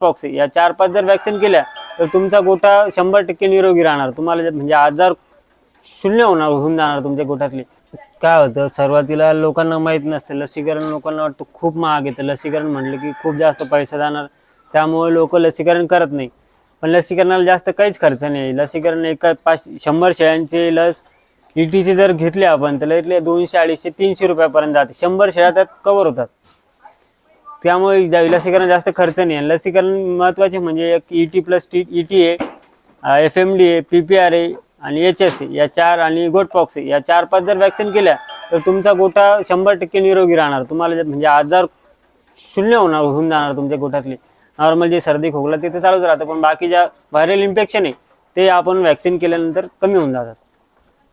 Pox या चार पाच जर वॅक्सिन केल्या तर तुमचा गोठा शंभर टक्के निरोगी राहणार. तुम्हाला म्हणजे आजार शून्य होणार होऊन जाणार तुमच्या गोठ्यातले काय होतं सुरुवातीला लोकांना माहीत नसतं. लसीकरण लोकांना वाटतं खूप महाग येतं. लसीकरण म्हटलं की खूप जास्त पैसा जाणार. त्यामुळे लोक लसीकरण करत नाही. पण लसीकरणाला जास्त काहीच खर्च नाही. लसीकरण एका पाच शंभर शेळ्यांची लस ईटीची जर घेतली आपण तर इथले दोनशे अडीचशे तीनशे रुपयापर्यंत जाते. शंभर शेळ्या त्यात कवर होतात. त्यामुळे जा- लसीकरण जास्त खर्च नाही. आहे लसीकरण महत्त्वाचे म्हणजे एक E T plus T E T आहे एफ एम डी आहे पी पी आर आहे आणि एच एस या चार आणि गोटपॉक्स या चार पाच जर वॅक्सिन केल्या तर तुमचा गोठा शंभर टक्के निरोगी राहणार. तुम्हाला जे- म्हणजे आजार शून्य होणार होऊन जाणार तुमच्या गोठ्यातले नॉर्मल जे सर्दी खोकला ते तर चालूच राहतं पण बाकी ज्या व्हायरल इन्फेक्शन आहे ते आपण वॅक्सिन केल्यानंतर कमी होऊन जातात.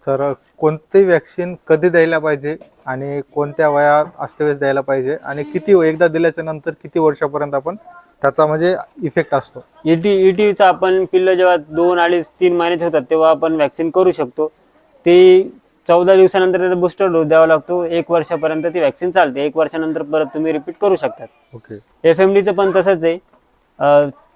तर कोणते वॅक्सिन कधी द्यायला पाहिजे? आणि कोणत्या वयात अस्तव्यस्त द्यायला पाहिजे आणि किती एकदा दिल्याच्या नंतर किती वर्षापर्यंत आपण त्याचा म्हणजे इफेक्ट असतो? ईटी ईटीचा आपण पिल्लं जेव्हा दोन अडीच तीन महिन्याचे होतात तेव्हा आपण वॅक्सिन करू शकतो. ते चौदा दिवसानंतर त्याचा बूस्टर डोस द्यावा लागतो. एक वर्षापर्यंत ती वॅक्सिन चालते. एक वर्षानंतर परत तुम्ही रिपीट करू शकतात. ओके एफ एम डीचं पण तसंच आहे.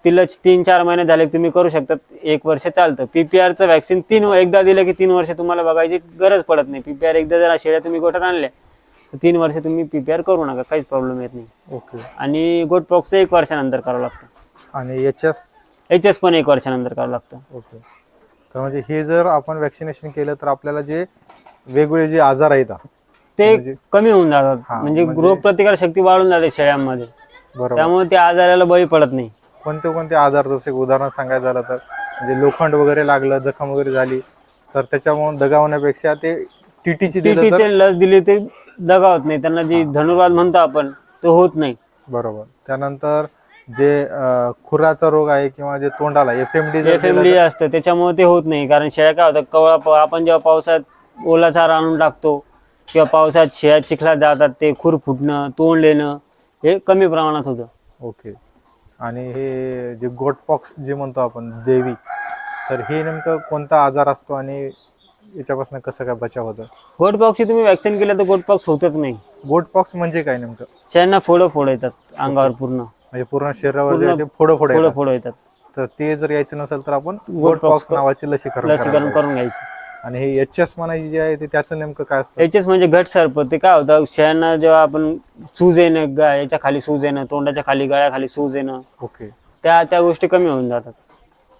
पिल्लं तीन चार महिने झाले की तुम्ही करू शकतात. एक वर्ष चालतं. पी पी आरचं वॅक्सिन तीन एकदा दिलं की तीन वर्ष तुम्हाला बघायची गरज पडत नाही. पी पी आर एकदा जर शेळ्या तुम्ही गोठ्यात आणल्या तर तीन वर्ष तुम्ही पी पी आर करू नका. काहीच प्रॉब्लेम येत नाही. ओके. आणि गोट पॉक्सचं एक वर्षानंतर करावं लागतं. आणि एच एस एच एस पण एक वर्षानंतर करावं लागतं. ओके. तर म्हणजे हे जर आपण वॅक्सिनेशन केलं तर आपल्याला जे वेगवेगळे जे आजार आहेत ते म्हणजे- कमी होऊन जातात. हा, म्हणजे म्हणजे- रोगप्रतिकार शक्ती वाढून जाते शेळ्यांमध्ये. बरोबर. त्यामुळे त्या आजाराला बळी पडत नाही. कोणते कोणते आजार जसे उदाहरण सांगायचं झालं तर म्हणजे लोखंड वगैरे लागलं जखम वगैरे झाली तर त्याच्यामुळे दगावण्यापेक्षा ते टीटीची टीटीचे लस दिली ते दगावत नाही. त्यांना जी धनुर्वाद म्हणतो आपण तो होत नाही. बरोबर. त्यानंतर जे खुराचा रोग आहे किंवा जे तोंडाला F M D F M D असतं त्याच्यामुळे ते होत नाही. कारण शेळ्या काय होतात कवळा आपण जेव्हा पावसात ओला चारा आणून टाकतो किंवा पावसात शेळ्या चिखलात जातात ते खूर फुटणं तोंड येणं हे कमी प्रमाणात होतं. ओके. आणि हे जे गोट पॉक्स जे म्हणतो आपण देवी तर हे नेमकं कोणता आजार असतो आणि याच्यापासून कसं काय बचाव होतं? गोट पॉक्सची तुम्ही वॅक्सिन केलं तर गोट पॉक्स होतच नाही. गोट पॉक्स म्हणजे काय नेमकं? शेळ्यांना फोडं फोड येतात अंगावर पूर्ण. म्हणजे पूर्ण शरीरावर जे पूर्ण आहे ते फोडं फोडं फोडं येतात. फोडं येतात. तर ते जर यायचं नसेल तर आपण गोट पॉक्स नावाची लसीकरण लसीकरण. करून घ्यायची. आणि हे एच एस म्हणायची जे आहे ते त्याचं नेमकं काय असतं? याचेच म्हणजे घट सर्प ते काय होतं शेळ्यांना जेव्हा आपण सूज येणं गा- याच्या खाली सूज येणं तोंडाच्या खाली गळ्याखाली सूज येणं ओके. त्या त्या गोष्टी कमी होऊन जातात.